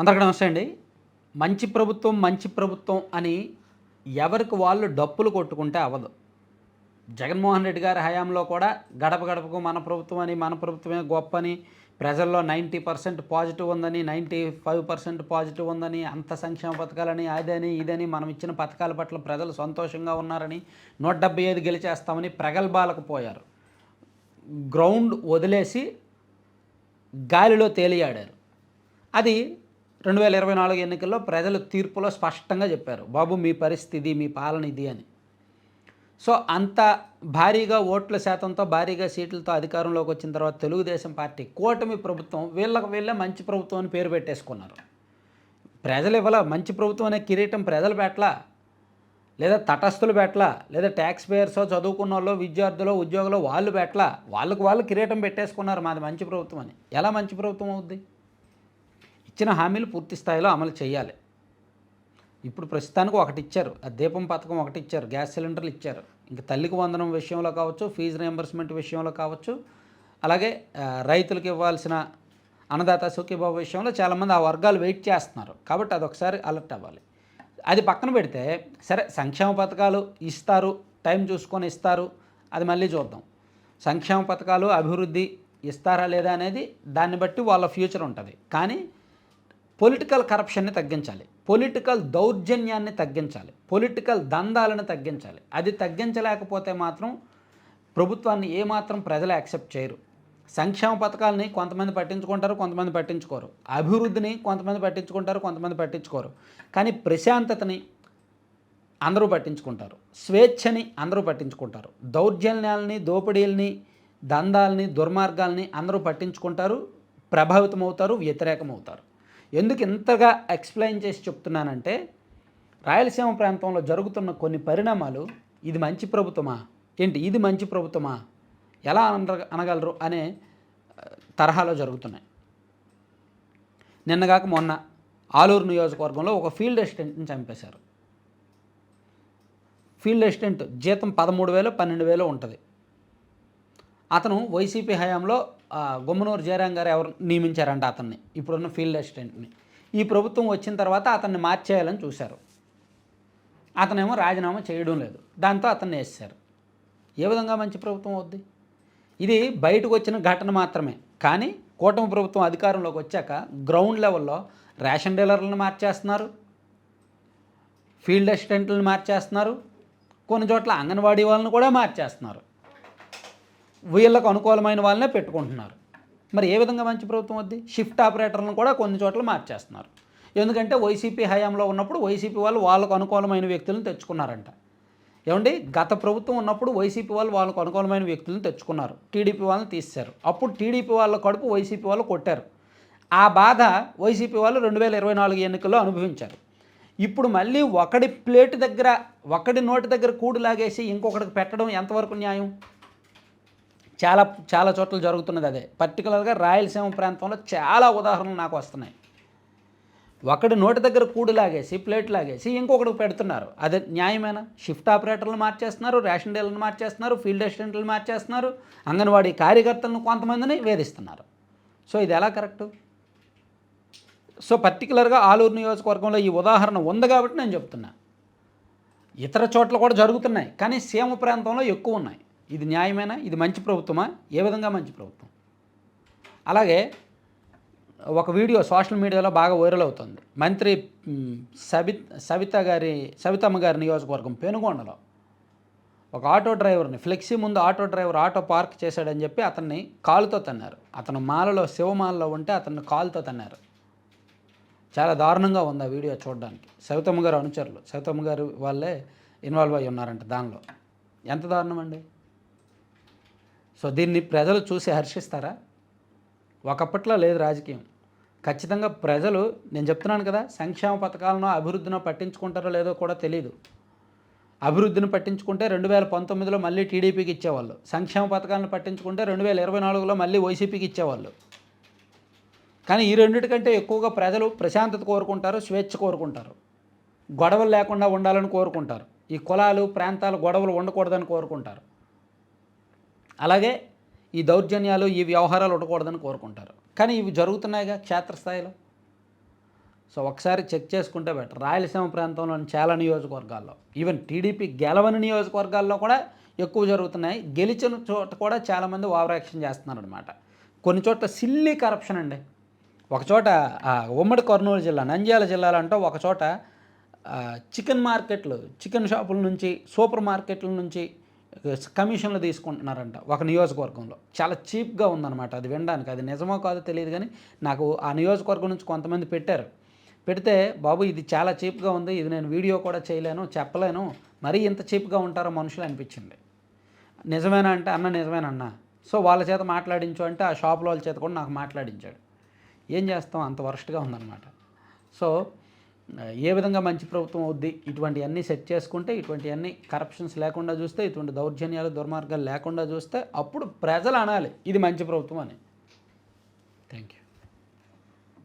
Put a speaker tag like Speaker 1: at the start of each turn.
Speaker 1: అందరికీ నమస్తే అండి. మంచి ప్రభుత్వం మంచి ప్రభుత్వం అని ఎవరికి వాళ్ళు డప్పులు కొట్టుకుంటే అవ్వదు. జగన్మోహన్ రెడ్డి గారి హయాంలో కూడా గడప గడపకు మన ప్రభుత్వం అని మన ప్రభుత్వమే గొప్ప అని ప్రజల్లో నైంటీ పర్సెంట్ పాజిటివ్ ఉందని నైంటీ ఫైవ్ పర్సెంట్ పాజిటివ్ ఉందని అంత సంక్షేమ పథకాలని అదని ఇదని మనం ఇచ్చిన పథకాల పట్ల ప్రజలు సంతోషంగా ఉన్నారని నూట డెబ్బై ఐదు గెలిచేస్తామని ప్రగల్భాలకు పోయారు. గ్రౌండ్ వదిలేసి గాలిలో తేలియాడారు. అది రెండు వేల ఇరవై నాలుగు ఎన్నికల్లో ప్రజలు తీర్పులో స్పష్టంగా చెప్పారు. బాబు మీ పరిస్థితి మీ పాలన ఇది అని. సో అంత భారీగా ఓట్ల శాతంతో భారీగా సీట్లతో అధికారంలోకి వచ్చిన తర్వాత తెలుగుదేశం పార్టీ కూటమి ప్రభుత్వం వీళ్ళకి వీళ్ళే మంచి ప్రభుత్వం అని పేరు పెట్టేసుకున్నారు. ప్రజలు ఇవ్వాల మంచి ప్రభుత్వం అనే కిరీటం ప్రజలు పెట్టలా లేదా తటస్థులు పెట్టలా లేదా ట్యాక్స్ పేయర్సో చదువుకున్న వాళ్ళు విద్యార్థులు ఉద్యోగులు వాళ్ళు పెట్టలా వాళ్ళకు వాళ్ళు కిరీటం పెట్టేసుకున్నారు మాది మంచి ప్రభుత్వం అని. ఎలా మంచి ప్రభుత్వం అవుద్ది? ఇచ్చిన హామీలు పూర్తి స్థాయిలో అమలు చేయాలి. ఇప్పుడు ప్రస్తుతానికి ఒకటి ఇచ్చారు. ఆ దీపం పథకం ఒకటి ఇచ్చారు. గ్యాస్ సిలిండర్లు ఇచ్చారు. ఇంకా తల్లికి వందనం విషయంలో కావచ్చు ఫీజు రియంబర్స్మెంట్ విషయంలో కావచ్చు అలాగే రైతులకు ఇవ్వాల్సిన అన్నదాత సుఖీబాబు విషయంలో చాలామంది ఆ వర్గాలు వెయిట్ చేస్తున్నారు. కాబట్టి అది ఒకసారి అలర్ట్ అవ్వాలి. అది పక్కన పెడితే సరే సంక్షేమ పథకాలు ఇస్తారు టైం చూసుకొని ఇస్తారు అది మళ్ళీ చూద్దాం. సంక్షేమ పథకాలు అభివృద్ధి ఇస్తారా లేదా అనేది దాన్ని బట్టి వాళ్ళ ఫ్యూచర్ ఉంటుంది. కానీ పొలిటికల్ కరప్షన్ని తగ్గించాలి. పొలిటికల్ దౌర్జన్యాన్ని తగ్గించాలి. పొలిటికల్ దందాలను తగ్గించాలి. అది తగ్గించలేకపోతే మాత్రం ప్రభుత్వాన్ని ఏమాత్రం ప్రజలు యాక్సెప్ట్ చేయరు. సంక్షేమ పథకాలని కొంతమంది పట్టించుకుంటారు కొంతమంది పట్టించుకోరు. అభివృద్ధిని కొంతమంది పట్టించుకుంటారు కొంతమంది పట్టించుకోరు. కానీ ప్రశాంతతని అందరూ పట్టించుకుంటారు. స్వేచ్ఛని అందరూ పట్టించుకుంటారు. దౌర్జన్యాలని దోపిడీలని దందాలని దుర్మార్గాల్ని అందరూ పట్టించుకుంటారు ప్రభావితమవుతారు వ్యతిరేకమవుతారు. ఎందుకు ఇంతగా ఎక్స్ప్లెయిన్ చేసి చెప్తున్నానంటే రాయలసీమ ప్రాంతంలో జరుగుతున్న కొన్ని పరిణామాలు ఇది మంచి ప్రభుత్వమా? ఏంటి ఇది మంచి ప్రభుత్వమా? ఎలా అన అనగలరు అనే తరహాలో జరుగుతున్నాయి. నిన్నగాక మొన్న ఆలూరు నియోజకవర్గంలో ఒక ఫీల్డ్ అసిస్టెంట్ని చంపేశారు. ఫీల్డ్ అసిస్టెంట్ జీతం పదమూడు వేలు పన్నెండు వేలు ఉంటుంది. అతను వైసీపీ హయాంలో గుమ్మనూరు జయరాం గారు ఎవరు నియమించారంట అతన్ని. ఇప్పుడున్న ఫీల్డ్ అసిస్టెంట్ని. ఈ ప్రభుత్వం వచ్చిన తర్వాత అతన్ని మార్చేయాలని చూశారు. అతనేమో రాజీనామా చేయడం లేదు. దాంతో అతన్ని వేసారు ఏ విధంగా మంచి ప్రభుత్వం అవుద్ది? ఇది బయటకు వచ్చిన ఘటన మాత్రమే. కానీ కూటమి ప్రభుత్వం అధికారంలోకి వచ్చాక గ్రౌండ్ లెవెల్లో రేషన్ డీలర్లను మార్చేస్తున్నారు. ఫీల్డ్ అసిస్టెంట్లను మార్చేస్తున్నారు. కొన్ని చోట్ల అంగన్వాడీ వాళ్ళని కూడా మార్చేస్తున్నారు. వీళ్ళకు అనుకూలమైన వాళ్ళనే పెట్టుకుంటున్నారు. మరి ఏ విధంగా మంచి ప్రభుత్వం వద్ది? షిఫ్ట్ ఆపరేటర్లను కూడా కొన్ని చోట్ల మార్చేస్తున్నారు. ఎందుకంటే వైసీపీ హయాంలో ఉన్నప్పుడు వైసీపీ వాళ్ళు వాళ్ళకు అనుకూలమైన వ్యక్తులను తెచ్చుకున్నారంట. ఏమండి? గత ప్రభుత్వం ఉన్నప్పుడు వైసీపీ వాళ్ళు వాళ్ళకు అనుకూలమైన వ్యక్తులను తెచ్చుకున్నారు. టీడీపీ వాళ్ళని తీశారు అప్పుడు టీడీపీ వాళ్ళ కడుపు వైసీపీ వాళ్ళు కొట్టారు. ఆ బాధ వైసీపీ వాళ్ళు రెండు వేల ఇరవై నాలుగు ఎన్నికల్లో అనుభవించారు. ఇప్పుడు మళ్ళీ ఒకడి ప్లేట్ దగ్గర ఒకడి నోటి దగ్గర కూడు లాగేసి ఇంకొకడికి పెట్టడం ఎంతవరకు న్యాయం? చాలా చాలా చోట్ల జరుగుతున్నది అదే. పర్టికులర్గా రాయలసీమ ప్రాంతంలో చాలా ఉదాహరణలు నాకు వస్తున్నాయి. ఒకటి నోటి దగ్గర కూడు లాగేసి ప్లేట్ లాగేసి ఇంకొకటి పెడుతున్నారు. అదే న్యాయమేనా? షిఫ్ట్ ఆపరేటర్లు మార్చేస్తున్నారు రేషన్ డీలర్లు మార్చేస్తున్నారు ఫీల్డ్ అసిస్టెంట్లు మార్చేస్తున్నారు అంగన్వాడీ కార్యకర్తలను కొంతమందిని వేధిస్తున్నారు. సో ఇది ఎలా కరెక్టు? సో పర్టికులర్గా ఆలూరు నియోజకవర్గంలో ఈ ఉదాహరణ ఉంది కాబట్టి నేను చెప్తున్నా. ఇతర చోట్ల కూడా జరుగుతున్నాయి కానీ సీమ ప్రాంతంలో ఎక్కువ ఉన్నాయి. ఇది న్యాయమేనా? ఇది మంచి ప్రభుత్వమా? ఏ విధంగా మంచి ప్రభుత్వం? అలాగే ఒక వీడియో సోషల్ మీడియాలో బాగా వైరల్ అవుతుంది. మంత్రి సబిత్ సబి సవిత గారి సవితమ్మ గారి నియోజకవర్గం పెనుగొండలో ఒక ఆటో డ్రైవర్ని ఫ్లెక్సీ ముందు ఆటో డ్రైవర్ ఆటో పార్క్ చేశాడని చెప్పి అతన్ని కాలుతో తన్నారు. అతను మాలలో శివమాలలో ఉంటే అతన్ని కాలుతో తన్నారు. చాలా దారుణంగా ఉంది ఆ వీడియో చూడడానికి. సవితమ్మ గారు అనుచరులు. సవితమ్మ గారు వాళ్ళే ఇన్వాల్వ్ అయి ఉన్నారంట దానిలో. ఎంత దారుణం అండి? సో దీన్ని ప్రజలు చూసి హర్షిస్తారా? ఒకప్పట్లో లేదు రాజకీయం. ఖచ్చితంగా ప్రజలు నేను చెప్తున్నాను కదా సంక్షేమ పథకాలను అభివృద్ధినో పట్టించుకుంటారో లేదో కూడా తెలియదు అభివృద్ధిని పట్టించుకుంటే రెండు వేల పంతొమ్మిదిలో మళ్ళీ టీడీపీకి ఇచ్చేవాళ్ళు. సంక్షేమ పథకాలను పట్టించుకుంటే రెండు వేల ఇరవై నాలుగులో మళ్ళీ వైసీపీకి ఇచ్చేవాళ్ళు. కానీ ఈ రెండింటికంటే ఎక్కువగా ప్రజలు ప్రశాంతత కోరుకుంటారు స్వేచ్ఛ కోరుకుంటారు. గొడవలు లేకుండా ఉండాలని కోరుకుంటారు. ఈ కులాలు ప్రాంతాలు గొడవలు ఉండకూడదని కోరుకుంటారు. అలాగే ఈ దౌర్జన్యాలు ఈ వ్యవహారాలు ఉండకూడదని కోరుకుంటారు. కానీ ఇవి జరుగుతున్నాయిగా క్షేత్రస్థాయిలో సో ఒకసారి చెక్ చేసుకుంటే బెటర్. రాయలసీమ ప్రాంతంలోని చాలా నియోజకవర్గాల్లో ఈవెన్ టీడీపీ గెలవని నియోజకవర్గాల్లో కూడా ఎక్కువ జరుగుతున్నాయి. గెలిచిన చోట కూడా చాలామంది ఓవర్ యాక్షన్ చేస్తున్నారు అనమాట కొన్ని చోట్ల సిల్లీ కరప్షన్ అండి. ఒకచోట ఉమ్మడి కర్నూలు జిల్లా నంద్యాల జిల్లాలో అంటే ఒక చోట చికెన్ మార్కెట్లు చికెన్ షాపుల నుంచి సూపర్ మార్కెట్ల నుంచి కమిషన్లు తీసుకుంటున్నారంట ఒక నియోజకవర్గంలో. చాలా చీప్గా ఉందన్నమాట అది వినడానికి. అది నిజమో కాదో తెలియదు కానీ నాకు ఆ నియోజకవర్గం నుంచి కొంతమంది పెట్టారు. పెడితే బాబు ఇది చాలా చీప్గా ఉంది. ఇది నేను వీడియో కూడా చేయలేను చెప్పలేను. మరీ ఇంత చీప్గా ఉంటారో మనుషులు అనిపించింది. నిజమేనా అంటే? అన్న నిజమేనా అన్న? సో వాళ్ళ చేత మాట్లాడించు అంటే ఆ షాప్లో వాళ్ళ చేత కూడా నాకు మాట్లాడించాడు. ఏం చేస్తాం? అంత వరస్ట్గా ఉందన్నమాట. సో ఏ విధంగా మంచి ప్రభుత్వం అవుద్ది? ఇటువంటివన్నీ సెట్ చేసుకుంటే ఇటువంటివన్నీ కరప్షన్స్ లేకుండా చూస్తే ఇటువంటి దౌర్జన్యాలు దుర్మార్గాలు లేకుండా చూస్తే అప్పుడు ప్రజలు అనాలి. ఇది మంచి ప్రభుత్వం అని. Thank you